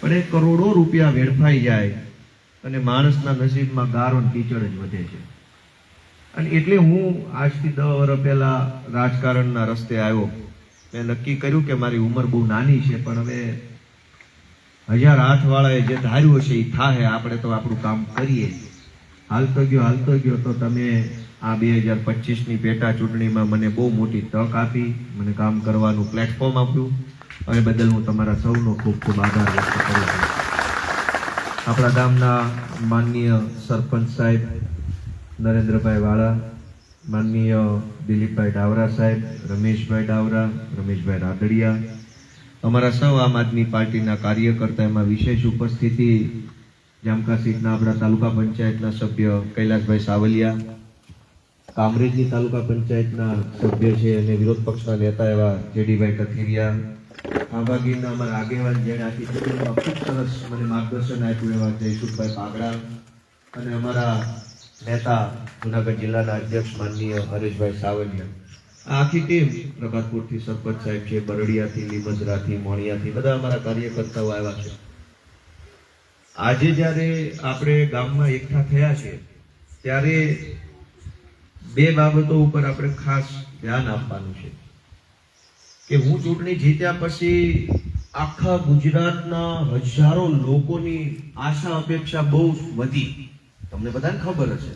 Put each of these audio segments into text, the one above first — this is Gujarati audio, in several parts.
પણ એ કરોડો રૂપિયા વેડફાઈ જાય અને માણસના નસીબમાં ગારો કીચડ જ વધે છે. અને એટલે હું આજથી દસ વર્ષ પહેલા રાજકારણના રસ્તે આવ્યો. મેં નક્કી કર્યું કે મારી ઉંમર બહુ નાની છે, પણ હવે હજાર હાથ વાળાએ જે ધાર્યું હશે એ થાહે, આપણે તો આપણું કામ કરીએ. હાલતો ગયો હાલતો ગયો, તો તમે આ બે હજાર પચીસની પેટા ચૂંટણીમાં મને બહુ મોટી તક આપી, મને કામ કરવાનું પ્લેટફોર્મ આપ્યું. અને બદલ હું તમારા સૌનો ખૂબ ખૂબ આભાર વ્યક્ત કરું છું. આપણા ગામના માનનીય સરપંચ સાહેબ નરેન્દ્રભાઈ વાળા, માનનીય દિલીપભાઈ ડાવરા સાહેબ, રમેશભાઈ ડાવરા, રમેશભાઈ રાદડિયા, અમારા સૌ આમ આદમી પાર્ટીના કાર્યકર્તા એમાં વિશેષ ઉપસ્થિતિ, જામકા સીટના આપણા તાલુકા પંચાયતના સભ્ય કૈલાસભાઈ સાવલિયા, કામરેજની તાલુકા પંચાયતના સભ્ય છે અને વિરોધ પક્ષના નેતા એવા જેડીભાઈ કથિરિયા આંબાગીરના અમારા આગેવાન જેણે આખી ચૂંટણીમાં ખૂબ સરસ મને માર્ગદર્શન આપ્યું એવા જયસુખભાઈ પાગડા અને અમારા નેતા જુનાગઢ જિલ્લાના અધ્યક્ષ માનનીય હરેશભાઈ સાવલિયા. આખી ટીમ પ્રભાતપુરથી સરપંચ સાહેબ છે, બરડિયાથી, લીમજરાથી, મોણિયાથી, બધા અમારા કાર્યકર્તાઓ આવ્યા છે. આજે જ્યારે આપણે ગામમાં એકઠા થયા છે, ત્યારે બે બાબતો ઉપર આપણે ખાસ ધ્યાન આપવાનું છે. કે હું ચૂંટણી જીત્યા પછી આખા ગુજરાતના હજારો લોકોની આશા, અપેક્ષા બહુ વધી. તમને બધાને ખબર હશે.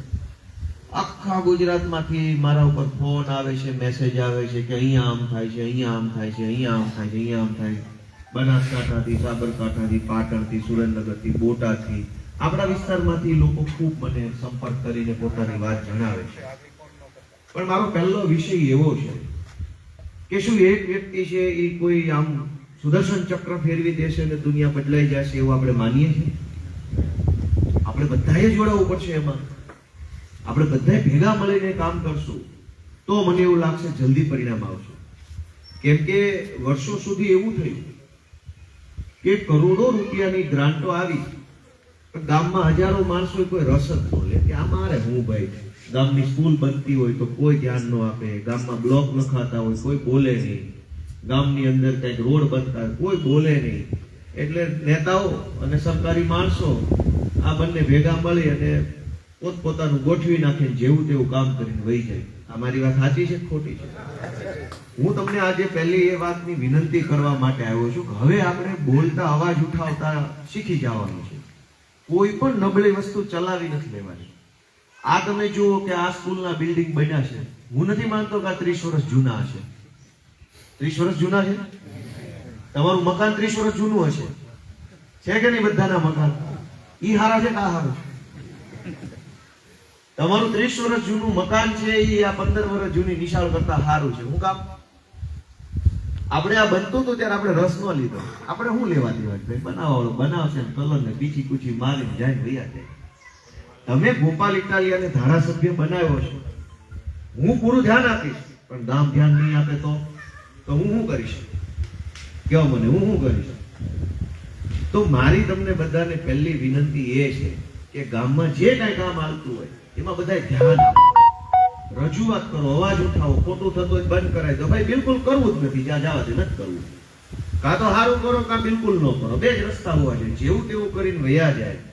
આખા ગુજરાતમાંથી મારા ઉપર ફોન આવે છે, મેસેજ આવે છે કે અહીંયા આમ થાય છે, અહીંયા આમ થાય છે, અહીંયા આમ થાય છે, અહીંયા આમ થાય બનાસકાંઠાથી, સાબરકાંઠાથી, પાટણથી, સુરેન્દ્રનગરથી, બોટાદથી. આપણા વિસ્તારમાંથી લોકો ખૂબ મને સંપર્ક કરીને પોતાની વાત જણાવે છે. પણ મારો પહેલો વિષય એવો છે કે શું એક વ્યક્તિ છે એ કોઈ આમ સુદર્શન ચક્ર ફેરવી દેશે અને દુનિયા બદલાઈ જશે એવું આપણે માનીએ છીએ? આપણે બધાએ જોડાવવું પડશે એમાં. આપણે બધાએ ભેગા મળીને કામ કરશું તો મને એવું લાગશે જલ્દી પરિણામ આવશે. કેમ કે વર્ષો સુધી એવું થયું કે કરોડો રૂપિયાની ગ્રાન્ટો આવી, પણ ગામમાં હજારો માણસો કોઈ રસ જ ન લે કે આ મારે હું ભાઈ ગામની સ્કૂલ બનતી હોય તો કોઈ ધ્યાન ન આપે, ગામમાં બ્લોક લખાતા હોય, કોઈ બોલે નહીં. ગામની અંદર કંઈક રોડ બનતા કોઈ બોલે નહીં. એટલે નેતાઓ અને સરકારી માણસો આ બંને ભેગા મળી અને પોતપોતાનું ગોઠવી નાખે, જેવું તેવું કામ કરીને વહી જાય. આ મારી વાત સાચી છે ખોટી છે? હું તમને આજે પહેલી એ વાતની વિનંતી કરવા માટે આવ્યો છું કે હવે આપણે બોલતા, અવાજ ઉઠાવતા શીખી જવાનું છે. કોઈ પણ નબળી વસ્તુ ચલાવી નથી લેવાની. આ તમે જુઓ કે આ સ્કૂલના બિલ્ડિંગ બન્યા છે. હું નથી માનતો કે આ ત્રીસ વર્ષ જૂના હશે. ત્રીસ વર્ષ જૂના છે? તમારું મકાન ત્રીસ વર્ષ જૂનું હશે. છે કે નહીં બધાના મકાન? ઈ હારા છે કે આ હારું તમારું ત્રીસ વર્ષ જૂનું મકાન છે એ આ પંદર વર્ષ જૂની નિશાળ કરતા સારું છે. હું કામ? આપણે આ બનતું હતું ત્યારે આપણે રસ ન લીધો. આપણે શું લેવા દેવા ભાઈ બનાવો બનાવશે કલર ને પીછી કુચી મારી જાય ભૈયા જાય. તમે ગોપાલ ઇટાલિયાને ધારાસભ્ય બનાવ્યો છો. હું પૂરું ધ્યાન આપીશ, પણ ગામ ધ્યાન નહીં આપે તો? તો હું શું કરીશ? કહો મને, હું શું કરીશ? તો મારી તમને બધાને પહેલી વિનંતી એ છે કે ગામમાં જે કાંઈ કામ આવતું હોય, એમાં બધા ધ્યાન રજૂઆત કરો, અવાજ ઉઠાવો, ખોટું થતું હોય બંધ કરાય. તો ભાઈ બિલકુલ કરવું જ નથી, જ્યાં જવા દે નથી કરવું. કાં તો સારું કરો, કાં બિલકુલ ન કરો. બે જ રસ્તા હોવા જોઈએ. જેવું તેવું કરીને વયા જાય.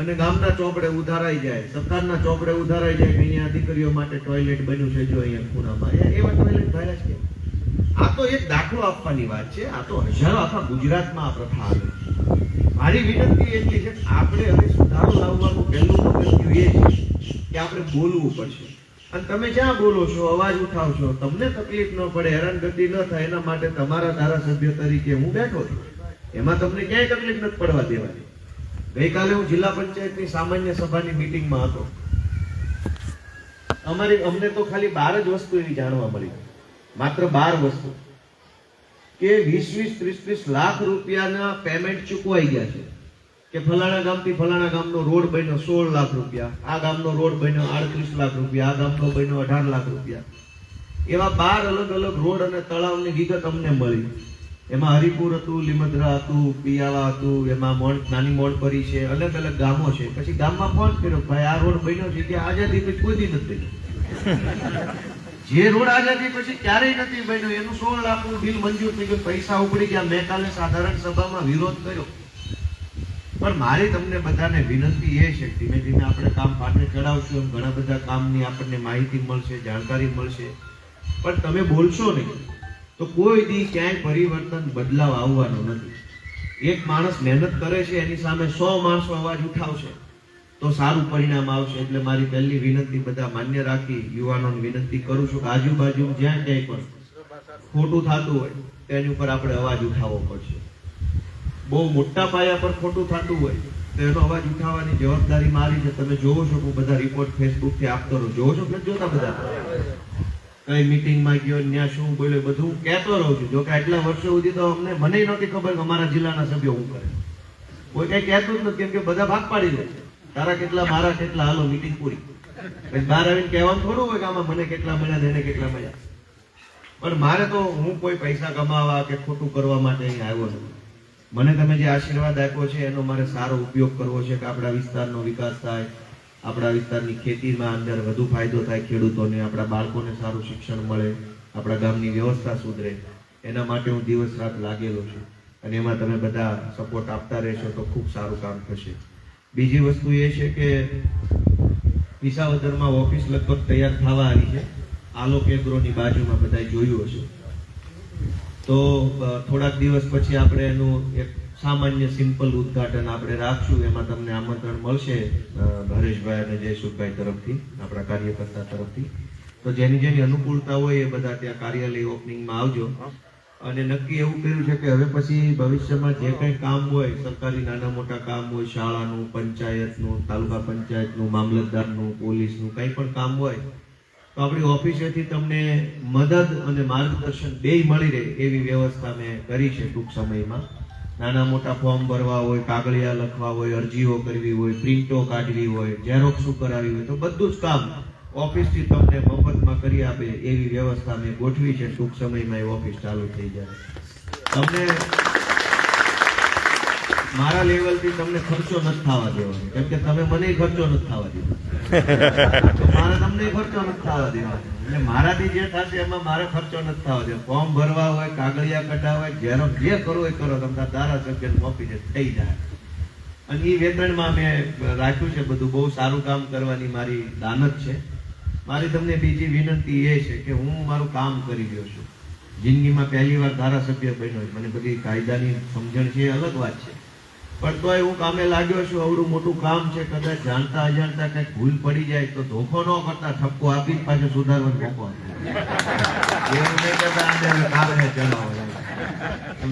અને ગામના ચોપડે ઉધારાઈ જાય, સરકારના ચોપડે ઉધારાઈ જાય, અહીંયા દીકરીઓ માટે ટોયલેટ બન્યું છે, જો અહીંયા ખૂણામાં. એવા ટોયલેટ ભર્યા છે. આ તો એક દાખલો આપવાની વાત છે, આ તો હજારો આખા ગુજરાતમાં આ પ્રથા આવે છે. મારી વિનંતી એટલી છે, આપણે હવે સુધારો લાવવાનું પહેલું પગથિયું એ છે કે આપણે બોલવું પડશે. અને તમે જ્યાં બોલો છો, અવાજ ઉઠાવશો, તમને તકલીફ ન પડે, હેરાનગતિ ન થાય, એના માટે તમારા ધારાસભ્ય તરીકે હું બેઠો છું. એમાં તમને ક્યાંય તકલીફ નથી પડવા દેવાની. ગઈકાલે હું જિલ્લા પંચાયતની સામાન્ય સભાની મિટિંગમાં હતો. અમારી અમને તો ખાલી બાર જ વસ્તુ એવી જાણવા મળી. માત્ર બાર વસ્તુ. કે વીસ વીસ ત્રીસ ત્રીસ લાખ રૂપિયાના પેમેન્ટ ચૂકવાઈ ગયા છે. કે ફલાણા ગામથી ફલાણા ગામનો રોડ બન્યો સોળ લાખ રૂપિયા, આ ગામનો રોડ બન્યો આડત્રીસ લાખ રૂપિયા, આ ગામનો બન્યો અઢાર લાખ રૂપિયા. એવા બાર અલગ અલગ રોડ અને તળાવની વિગત અમને મળી. એમાં હરિપુર હતું, લીમદ્રા હતું પિયાવા હતું, એમાં મોણ નાની મોણપરી છે, અલગ અલગ ગામો છે. પછી ગામમાં ફોન કર્યો, ભાઈ, આ રોડ બન્યો છે, ત્યાં આઝાદી પછી કોઈ નથી જે રોડ આઝાદી પછી ક્યારેય નથી બન્યો, એનું સોળ લાખનું બિલ મંજૂર થઈ ગયું, પૈસા ઉપડી ગયા. મેં કાલે સાધારણ સભામાં વિરોધ કર્યો. પણ મારી તમને બધાને વિનંતી એ છે કે ધીમે ધીમે આપણે કામ પાટે ચડાવશું, એમ ઘણા બધા કામની આપણને માહિતી મળશે, જાણકારી મળશે. પણ તમે બોલશો નહીં. તો કોઈ દી ક્યાંય પરિવર્તન બદલાવ આવવાનો નથી. એક માણસ મહેનત કરે છે, એની સામે સો માણસો અવાજ ઉઠાવશે, તો સારું પરિણામ આવશે. એટલે મારી પહેલી વિનંતી બધા માન્ય રાખી, યુવાનોને વિનંતી કરું છું કે આજુબાજુ જ્યાં ક્યાંય પણ ખોટું થતું હોય, તેની ઉપર આપણે અવાજ ઉઠાવવો પડશે. બહુ મોટા પાયા પર ખોટું થતું હોય, તો એનો અવાજ ઉઠાવવાની જવાબદારી મારી છે. તમે જોવો છો હું બધા રિપોર્ટ ફેસબુકથી આપતો રહું જોવો છો કે જોતા બધા? કઈ મિટિંગમાં ગયો ત્યાં શું બોલ્યો, બધું કહેતો રહું છું. જો કે આટલા વર્ષો સુધી તો અમને મને નહોતી ખબર કે અમારા જિલ્લાના સભ્યો હું કરે. કોઈ કઈ કહેતું જ નથી, કેમ કે બધા ભાગ પાડી લે તારા કેટલા, મારા કેટલા, હાલો મીટિંગ પૂરી. બહાર આવીને કહેવાનું થોડું હોય કે આમાં મને કેટલા મળ્યા એને કેટલા મળ્યા. પણ મારે તો હું કોઈ પૈસા કમાવા કે ખોટું કરવા માટે અહીં આવ્યો નથી. મને તમે જે આશીર્વાદ આપ્યો છે, એનો મારે સારો ઉપયોગ કરવો છે કે આપણા વિસ્તારનો વિકાસ થાય. આપણા વિસ્તારની ખેતીમાં અંદર વધુ ફાયદો થાય ખેડૂતોને, આપણા બાળકોને સારું શિક્ષણ મળે, આપણા ગામની વ્યવસ્થા સુધરે. એના માટે હું દિવસ રાત લાગેલો છું અને એમાં તમે બધા સપોર્ટ આપતા રહેશો તો ખૂબ સારું કામ થશે. બીજી વસ્તુ એ છે કે વિસાવદરમાં ઓફિસ લગભગ તૈયાર થવા આવી છે. આલોક એગ્રોની બાજુમાં બધાએ જોયું હશે. તો થોડાક દિવસ પછી આપણે એનું એક સામાન્ય સિમ્પલ ઉદ્ઘાટન આપણે રાખશું. એમાં તમને આમંત્રણ મળશે હરેશભાઈ અને જયસુખભાઈ તરફથી, આપણા કાર્યકર્તા તરફથી. તો જેની જેની અનુકૂળતા હોય એ બધા ત્યાં કાર્યાલય ઓપનિંગમાં આવજો. અને નક્કી એવું કર્યું છે કે હવે પછી ભવિષ્યમાં જે કંઈ કામ હોય, સરકારી નાના મોટા કામ હોય, શાળાનું, પંચાયતનું, તાલુકા પંચાયતનું, મામલતદારનું, પોલીસનું કંઈ પણ કામ હોય, તો આપણી ઓફિસેથી તમને મદદ અને માર્ગદર્શન બેય મળી રહે એવી વ્યવસ્થા મેં કરી છે ટૂંક સમયમાં. નાના મોટા ફોર્મ ભરવા હોય, કાગળિયા લખવા હોય, અરજીઓ કરવી હોય, પ્રિન્ટો કાઢવી હોય ઝેરોક્ષો કરાવી હોય, તો બધું જ કામ ઓફિસથી તમને મફતમાં કરી આપે એવી વ્યવસ્થા મેં ગોઠવી છે. ટૂંક સમયમાં એ ઓફિસ ચાલુ થઈ જાય. તમને મારા લેવલથી તમને ખર્ચો નથી થવા દેવાનો કેમ કે તમે મને ખર્ચો નથી થવા દેવાનો મારે તમને ખર્ચો નથી થવા દેવાનો એટલે મારાથી જે થશે એમાં મારે ખર્ચો નથી થવા દેવાનો ફોર્મ ભરવા હોય, કાગળિયા કઢાવવા હોય જેનો જે કરો એ કરો. તમારા ધારાસભ્ય ઓફિસે થઈ જાય. અને એ વેતનમાં મેં રાખ્યું છે બધું. બહુ સારું કામ કરવાની મારી દાનત છે. મારી તમને બીજી વિનંતી એ છે કે હું મારું કામ કરી રહ્યો છું. જિંદગીમાં પહેલી વાર ધારાસભ્ય બન્યો મને બધી કાયદાની સમજણ છે અલગ વાત છે. પણ તોય હું કામે લાગ્યો છું અવડું મોટું કામ છે, કદાચ જાણતા અજાણતા કંઈક ભૂલ પડી જાય તો ધોખો ન કરતા, ઠપકો આપી પાછો સુધારવાનો મોકો એવું નહીં કરતા, આજે કામને ચલાવો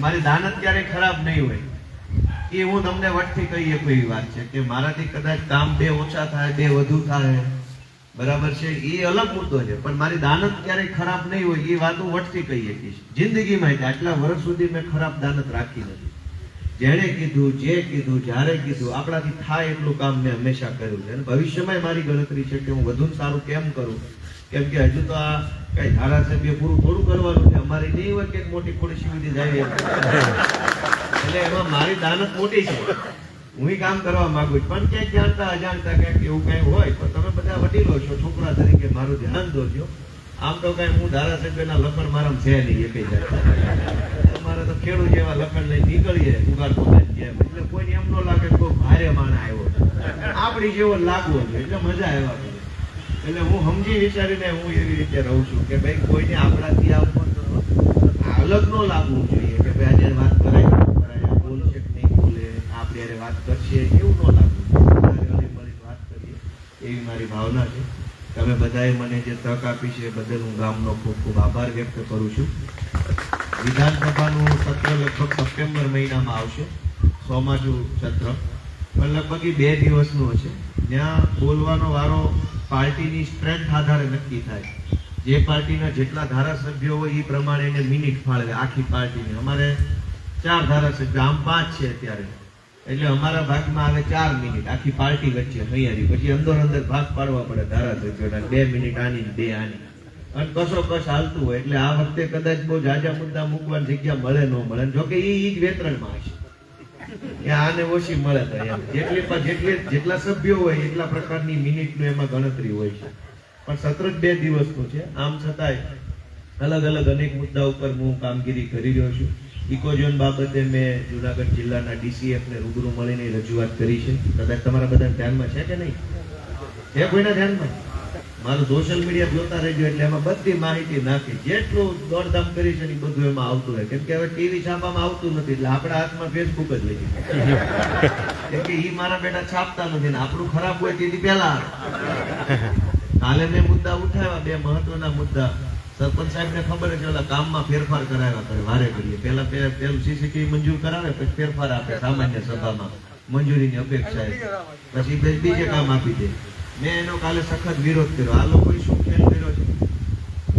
મારી દાનત ક્યારેય ખરાબ નહીં હોય. એ હું તમને વટથી કહીએ એવી વાત છે કે મારાથી કદાચ કામ બે ઓછા થાય, બે વધુ થાય. બરાબર છે? એ અલગ મુદ્દો છે. પણ મારી દાનત ક્યારેય ખરાબ નહીં હોય, એ વાત હું વટથી કહી શકીશ. જિંદગીમાં આટલા વર્ષ સુધી મેં ખરાબ દાનત રાખી નથી. જેણે કીધું, જે કીધું, જ્યારે કીધું, આપણાથી થાય એટલું કામ મેં હંમેશા કર્યું છે. અને ભવિષ્યમાં મારી ગણતરી છે કે હું વધુ સારું કેમ કરું? કેમ કે હજુ તો આ કઈ ધારાસભ્ય પૂરું થોડું કરવાનું છે. અમારી નહીં હોય કે મોટી ખોડી સુધી જાય એટલે એમાં મારી દાનત મોટી છે. હું કામ કરવા માંગુ છું. પણ ક્યાંક જાણતા, અજાણતા ક્યાંક એવું કઈ હોય, તો તમે બધા વડીલો છો, છોકરા તરીકે મારું ધ્યાન દોરજો. આમ તો કઈ હું ધારાસભ્યના લખણ મારા છે નહીં એકઈ જાતના. તો ખેડૂત જેવા લખણ લઈ નીકળીએ ઉગાડ પોતાની એટલે કોઈને એમ ન લાગે કે ભારે માણ આવ્યો. આપણી જેવો લાગવો જોઈએ, એટલે મજા આવ્યા કરે. એટલે હું સમજી વિચારીને હું એવી રીતે રહું છું કે ભાઈ, કોઈને આપણાથી આવું ઉપર અલગ ન લાગવું જોઈએ કે ભાઈ, આજે વાત કરાય કરાય બોલશે કે નહીં બોલે આપણે હારે વાત કરશે, એવું ન લાગવું વાત કરીએ, એવી મારી ભાવના છે. તમે બધાએ મને જે તક આપી છે બદલ હું ગામનો ખૂબ ખૂબ આભાર વ્યક્ત કરું છું. વિધાનસભાનું સત્ર લગભગ સપ્ટેમ્બર મહિનામાં આવશે ચોમાસું સત્ર. પણ લગભગ એ બે દિવસનું હશે. જ્યાં બોલવાનો વારો પાર્ટીની સ્ટ્રેન્થ આધારે નક્કી થાય. જે પાર્ટીના જેટલા ધારાસભ્યો હોય એ પ્રમાણે એને મિનિટ ફાળવે આખી પાર્ટીને. અમારે ચાર ધારાસભ્ય, આમ પાંચ છે અત્યારે. એટલે અમારા ભાગમાં આવે ચાર મિનિટ. આખી પાર્ટી વચ્ચે હૈયારી. પછી અંદર અંદર ભાગ પાડવા પડે ધારાસભ્યોના. બે મિનિટ આની બે આની. અને કશો કશ હાલતું હોય એટલે આ વખતે કદાચ બહુ જાજા મુદ્દા મૂકવાની જગ્યા મળે ન મળે. જો કે એ જ વેતરણમાં હશે. આને ઓછી મળે તો એમ. જેટલી જેટલા સભ્યો હોય એટલા પ્રકારની મિનિટનું એમાં ગણતરી હોય છે. પણ સત્ર જ બે દિવસનું છે. આમ છતાંય અલગ અલગ અનેક મુદ્દા ઉપર હું કામગીરી કરી રહ્યો છું. ઇકોઝોન બાબતે મેં જુનાગઢ જિલ્લાના ડીસીએફ ને રૂબરૂ મળીને રજૂઆત કરી છે. કદાચ તમારા બધા ધ્યાનમાં છે કે નહીં? છે કોઈના ધ્યાનમાં? મારું સોશિયલ મીડિયા જોતા રહેજો એટલે એમાં બધી માહિતી નાખી. જેટલું દોડધામ કરી છે ને બધું એમાં આવતું હોય કેમ કે હવે ટીવી છાપવામાં આવતું નથી એટલે આપણા હાથમાં ફેસબુક જ લઈ કેમ કે ઈ મારા બેટા છાપતા નથી ને આપણું ખરાબ હોય તેથી પહેલા કાલે મેં મુદ્દા ઉઠાવ્યા, બે મહત્વના મુદ્દા. સરપંચ સાહેબને ખબર છે ઓલા કામમાં ફેરફાર કરાવ્યા કરે, વારે ઘડીએ પહેલા પેલું સીસીટીવી મંજૂર કરાવે, પછી ફેરફાર આપે સામાન્ય સભામાં. મંજૂરીની અપેક્ષા પછી બીજે કામ આપી દે. મેં એનો કાલે સખત વિરોધ કર્યો. આ લોકોએ શું ખેલ કર્યો છે?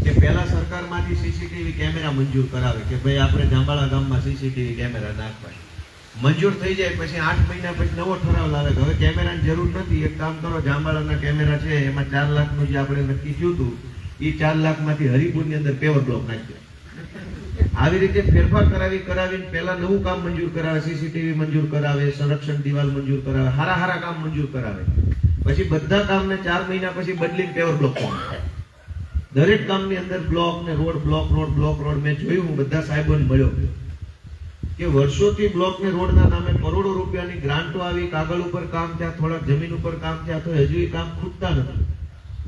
કે પહેલા સરકારમાંથી સીસીટીવી કેમેરા મંજૂર કરાવે કે ભાઈ આપણે જાંબાળા ગામમાં સીસીટીવી કેમેરા નાખવા મંજૂર થઈ જાય પછી આઠ મહિના પછી નવો ઠરાવ લાવે હવે કેમેરાની જરૂર નથી. એક કામ કરો, જાંબાળાના કેમેરા છે, એમાં ચાર લાખનું જે આપણે નક્કી થયું હતું એ ચાર લાખમાંથી હરિપુરની અંદર પેવર બ્લોક નાખ્યો. આવી રીતે ફેરફાર કરાવી, કરાવીને પહેલા નવું કામ મંજૂર કરાવે સીસીટીવી મંજૂર કરાવે, સંરક્ષણ દિવાલ મંજૂર કરાવે, હારા હારા કામ મંજૂર કરાવે. પછી બધા કામને ચાર મહિના પછી બદલીને પેવર બ્લોક દરેક કામની અંદર બ્લોક ને road block road block road મેં જોયું હું બધા સાહેબોને મળ્યો. કે વર્ષોથી બ્લોક ને રોડના નામે કરોડો રૂપિયાની ગ્રાન્ટો આવી, કાગળ ઉપર કામ થયા, થોડાક જમીન ઉપર કામ થયા, તો હજુ એ કામ ખૂટતા નથી.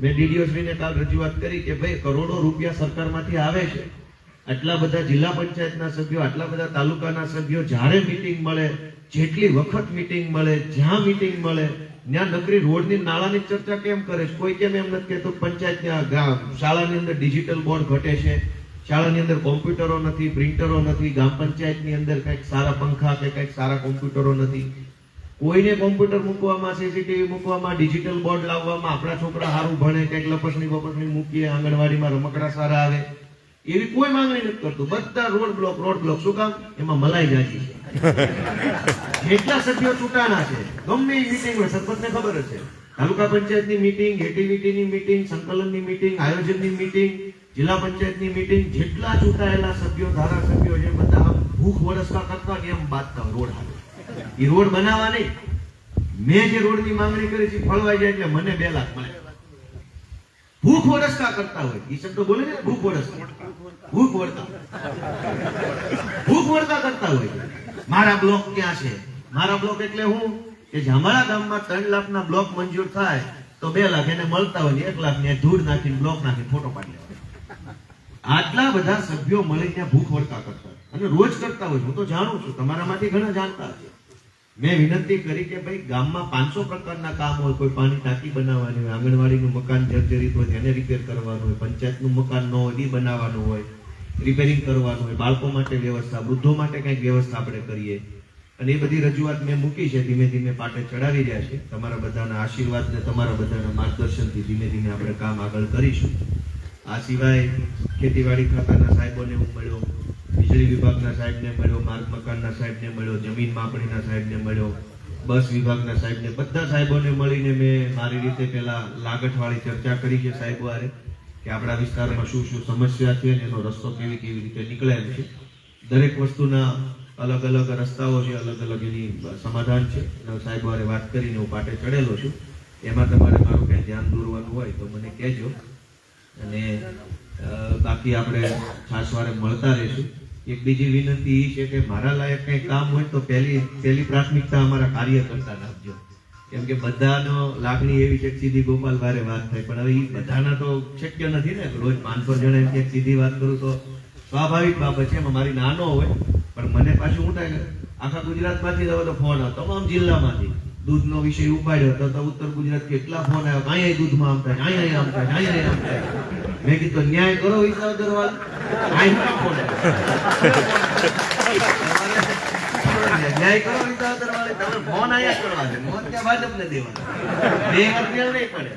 મેં ડીડીઓ શ્રીને કાલ રજૂઆત કરી કે ભાઈ, કરોડો રૂપિયા સરકારમાંથી આવે છે. આટલા બધા જિલ્લા પંચાયતના સભ્યો, આટલા બધા તાલુકાના સભ્યો જ્યારે મિટિંગ મળે, જેટલી વખત મીટિંગ મળે, જ્યાં મીટિંગ મળે ત્યાં નકરી રોડની નાળાની ચર્ચા કેમ કરે છે? કોઈ કેમ એમ નથી કહેતું? ગામ, શાળાની અંદર ડિજિટલ બોર્ડ ઘટે છે. શાળાની અંદર કોમ્પ્યુટરો નથી પ્રિન્ટરો નથી, ગામ પંચાયતની અંદર કંઈક સારા પંખા કે કંઈક સારા કોમ્પ્યુટરો નથી. કોઈને કોમ્પ્યુટર મૂકવામાં સીસીટીવી મૂકવામાં ડિજિટલ બોર્ડ લાવવામાં આપણા છોકરા સારું ભણે, કંઈક લપસણી બપસણી મૂકીએ, આંગણવાડીમાં રમકડા સારા આવે. એવી કોઈ માંગણી નથી કરતું. બધા રોડ બ્લોક રોડ બ્લોક શું કામ? એમાં મલાઈ જાજી છે. જેટલા સભ્યો ચૂંટાના છે, ગમે એ મીટિંગ હોય, સરપંચને ખબર છે. તાલુકા પંચાયતની મીટિંગ એટીવીટીની મીટિંગ સંકલનની મીટિંગ આયોજનની મીટિંગ જિલ્લા પંચાયતની મીટિંગ જેટલા ચૂંટાયેલા સભ્યો, ધારાસભ્યો છે, બધા ભૂખ વરસતા કરતા કે એમ બાંધતા રોડ હાલે એ રોડ બનાવવા નહીં. મેં જે રોડની માંગણી કરી છે ફળવાઈ જાય એટલે મને બે લાખ મળે. ભૂખ વરસતા કરતા હોય. એ શબ્દ બોલે ને? ભૂખ વરસતા. ભૂખ વળતા ભૂખ વળતા કરતા હોય. મારા બ્લોક ક્યાં છે? મારા બ્લોક એટલે હું? કે અમારા ગામમાં ત્રણ લાખના બ્લોક મંજૂર થાય, તો બે લાખ એને મળતા હોય એક લાખ ને ધૂળ નાખીને, બ્લોક નાખીને ફોટો પાડી લેવાય આટલા બધા સભ્યો મળી ત્યાં ભૂખ વળતા કરતા. અને રોજ કરતા હોય. હું તો જાણું છું. તમારામાંથી ઘણા જાણતા હશે. મેં વિનંતી કરી કે ભાઈ ગામમાં પાંચસો પ્રકારના કામ હોય, કોઈ પાણી ટાંકી બનાવવાની હોય, આંગણવાડીનું મકાન જર્જરિત હોય તેને રિપેર કરવાનું હોય, પંચાયતનું મકાન ન હોય, એ બનાવવાનું હોય રિપેરિંગ કરવાનું હોય, બાળકો માટે વ્યવસ્થા, વૃદ્ધો માટે કંઈક વ્યવસ્થા આપણે કરીએ. અને એ બધી રજૂઆત મેં મૂકી છે, ધીમે ધીમે પાટે ચડાવી રહ્યા છે. તમારા બધાના આશીર્વાદ ને તમારા બધાના માર્ગદર્શનથી ધીમે ધીમે આપણે કામ આગળ કરીશું. આ સિવાય ખેતીવાડી ખાતાના સાહેબોને હું મળ્યો. વીજળી વિભાગના સાહેબને મળ્યો, માર્ગ મકાનના સાહેબને મળ્યો, જમીન માપણીના સાહેબને મળ્યો, બસ વિભાગના સાહેબને, બધા સાહેબોને મળીને મેં મારી રીતે પહેલાં લાગઠવાળી ચર્ચા કરી છે સાહેબો હારે, કે આપણા વિસ્તારમાં શું શું સમસ્યા છે અને એનો રસ્તો કેવી કેવી રીતે નીકળે છે. દરેક વસ્તુના અલગ અલગ રસ્તાઓ છે, અલગ અલગ એની સમાધાન છે. અને સાહેબો વાત કરીને હું પાટે ચડેલો છું. એમાં તમારે મારું કંઈ ધ્યાન દોરવાનું હોય તો મને કહેજો. અને બાકી આપણે ખાસ વારે મળતા રહીશું. એક બીજી વિનંતી એ છે કે મારા લાયક કંઈ કામ હોય તો પહેલી પહેલી પ્રાથમિકતા અમારા કાર્યકર્તાને આપજો કેમ કે બધાનો લાગણી એવી છે સીધી ગોપાલ વારે વાત થાય. પણ હવે એ બધાના તો શક્ય નથી ને. રોજ પાંચસો જણા એમ કે સીધી વાત કરું તો સ્વાભાવિક બાબત છે. એમાં મારી નાનો હોય, પણ મને પાછું હું થાય આખા ગુજરાતમાંથી હવે તો ફોન આવે તમામ જિલ્લામાંથી દૂધનો વિષય ઉપાડ્યો તો તો ઉત્તર ગુજરાત કેટલા ફોન આવ્યો? અહીંયા દૂધમાં આમ થાય અહીંયા આમ થાય અહીંયા આમ થાય. મેં કીધું, ન્યાય કરો પડે.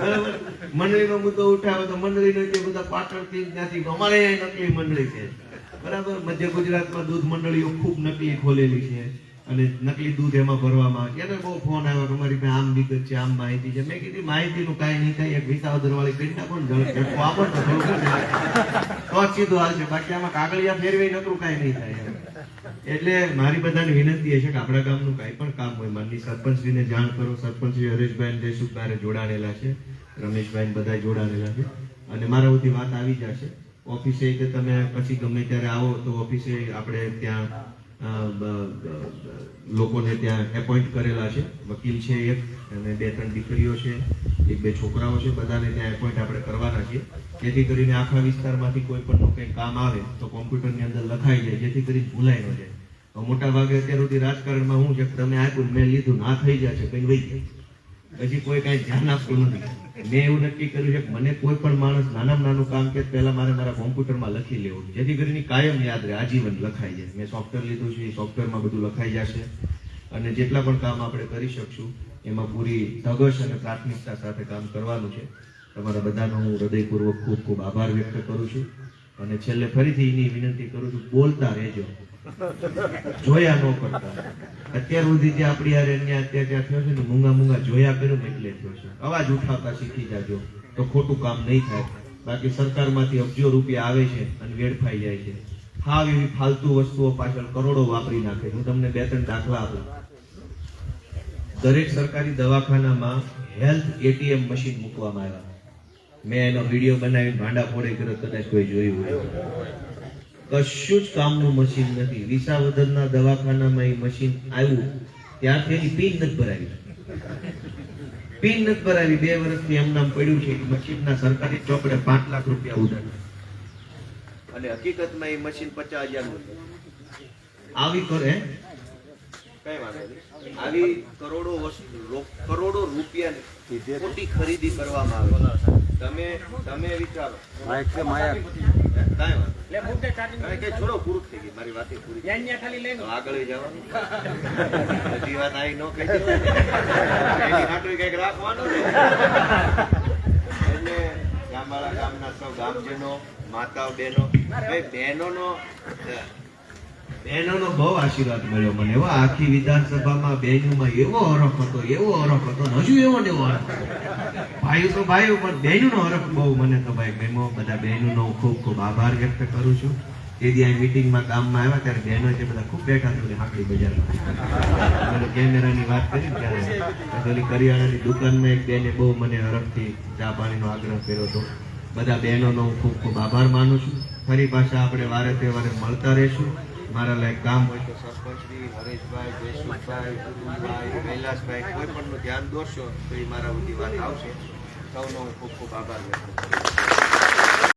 બરાબર? મંડળીનો મુદ્દો ઉઠાવ્યો તો મંડળીનો જે બધા પાટણથી ત્યાંથી અમારે નકલી મંડળી છે. બરાબર? મધ્ય ગુજરાતમાં દૂધ મંડળીઓ ખૂબ નકલી ખોલેલી છે. અને નકલી દૂધ એમાં ભરવામાં આવે. એને બહુ ફોન આવ્યો, કે અમારી પાસે આમ વિગત છે, આમ માહિતી છે. મેં કીધી માહિતીનું કાંઈ નહીં થાય, એક વિસાવદર વાળી કરી નાખો ને ઝડપો આપો ને તો જ સીધું હાલશે બાકી આમાં કાગળિયા ફેરવી નકરું કાંઈ નહીં થાય એટલે મારી બધાને વિનંતી એ છે કે આપણા ગામનું કાંઈ પણ કામ હોય. માનની સરપંચશ્રીને જાણ કરો. સરપંચશ્રી હરેશભાઈ જયસુખભાઈ જોડાણેલા છે. રમેશભાઈ બધા જોડાણેલા છે. અને મારા સુધી વાત આવી જશે. ઓફિસે કે તમે, પછી ગમે ત્યારે આવો તો ઓફિસે આપણે ત્યાં લોકોને ત્યાં એપોઇન્ટ કરેલા છે. વકીલ છે એક અને બે, ત્રણ દીકરીઓ છે. એક, બે છોકરાઓ છે. બધાને ત્યાં એપોઇન્ટ આપણે કરવાના છીએ જેથી કરીને આખા વિસ્તારમાંથી કોઈ પણ કંઈ કામ આવે તો કોમ્પ્યુટરની અંદર લખાઈ જાય. જેથી કરીને ભૂલાઈ ન જાય. મોટા ભાગે અત્યાર સુધી રાજકારણમાં હું છે તમે આપ્યું મેં લીધું, ના થઈ જાય છે. કંઈ વહી જાય. પછી કોઈ કાંઈ ધ્યાન આપતું નથી. મેં એવું નક્કી કર્યું છે કે મને કોઈ પણ માણસ નાનામાં નાનું કામ કે પહેલા મારે મારા કોમ્પ્યુટરમાં લખી લેવું. જેથી કરીને કાયમ યાદ રહે, આજીવન લખાઈ જાય. મેં સોફ્ટવેર લીધું છે, એ સોફ્ટવેરમાં બધું લખાઈ જશે. અને જેટલા પણ કામ આપણે કરી શકશું, એમાં પૂરી ધગશ અને પ્રાથમિકતા સાથે કામ કરવાનું છે. તમારા બધાનો હું હૃદયપૂર્વક ખૂબ ખૂબ આભાર વ્યક્ત કરું છું. અને છેલ્લે ફરીથી એની વિનંતી કરું છું, બોલતા રહેજો. જોયા ન કરતા. અત્યાર સુધી જે આપણી યાર અન્ય અત્યાચાર થયો છે ને, મૂંગા મૂંગા જોયા કર્યું એટલે થયો છે. અવાજ ઉઠાવતા શીખી જાજો, તો ખોટું કામ નહીં થાય. બાકી સરકારમાંથી અબજો રૂપિયા આવે છે અને વેડફાઈ જાય છે. હાવ એવી ફાલતુ વસ્તુઓ પાછળ કરોડો વાપરી નાખે. હું તમને બે ત્રણ દાખલા આપું. દરેક સરકારી દવાખાનામાં હેલ્થ એટીએમ મશીન મૂકવામાં આવ્યા. મેં એનો વીડિયો બનાવી ભાંડા ફોડે કર્યો, કદાચ કોઈ જોયું હોય કશું જ કામનું મશીન નથી. વિસાવદરના દવાખાનામાં એ મશીન આવ્યું ત્યાંથી એની પિન નથી ભરાવી. પિન નથી ભરાવી. બે વર્ષથી એમ નામ પડ્યું છે. મશીનના સરકારી ચોપડે પાંચ લાખ રૂપિયા ઉધાર. અને હકીકતમાં એ મશીન પચાસ હજાર આવી કરે કઈ વાંધો નહીં. આવી કરોડો વસ્તુ કરોડો રૂપિયાની ખોટી ખરીદી કરવામાં આવે. તમે તમે વિચારો. છોડો પૂરું થઈ ગઈ મારી વાત પૂરી ખાલી લઈને આગળ જવાનું. બધી વાત આવી ન કહી દેવાય ને. એની હાટું કંઈક રાખવાનું એટલે ગામવાળા ગામના સૌ ગામજનો માતાઓ બહેનો ભાઈ બહેનોનો અ, બહેનોનો બહુ આશીર્વાદ મળ્યો મને. એવો આખી વિધાનસભામાં બહેનોમાં એવો હરફ હતો, એવો હરફ હતો હજુ એવો ને એવો હરફ ભાઈઓ તો ભાઈઓ, પણ બહેનોનો હરખ બહુ મને તો ભાઈ બહેનો બધા બહેનોનો હું ખૂબ ખૂબ આભાર વ્યક્ત કરું છું. તે દી અહીં મિટિંગમાં ગામમાં આવ્યા ત્યારે બહેનો છે બધા ખૂબ બેઠા હતા હાકડી બજારમાં. અમે કેમેરાની વાત કરી ત્યારે પેલી કરિયાણાની દુકાનમાં એક બેને બહુ મને હરફથી ચા પાણીનો આગ્રહ કર્યો હતો. બધા બહેનોનો હું ખૂબ ખૂબ આભાર માનું છું. ફરી પાછા આપણે વારે તહેવારે મળતા રહીશું. મારા લાયક કામ હોય તો સરપંચશ્રી હરેશભાઈ, જયસુખભાઈ, ગુરુભાઈ, કૈલાસભાઈ, કોઈ પણનું ધ્યાન દોરશો તો એ મારા સુધી વાત આવશે. સૌનો હું ખૂબ ખૂબ આભાર વ્યક્ત કરું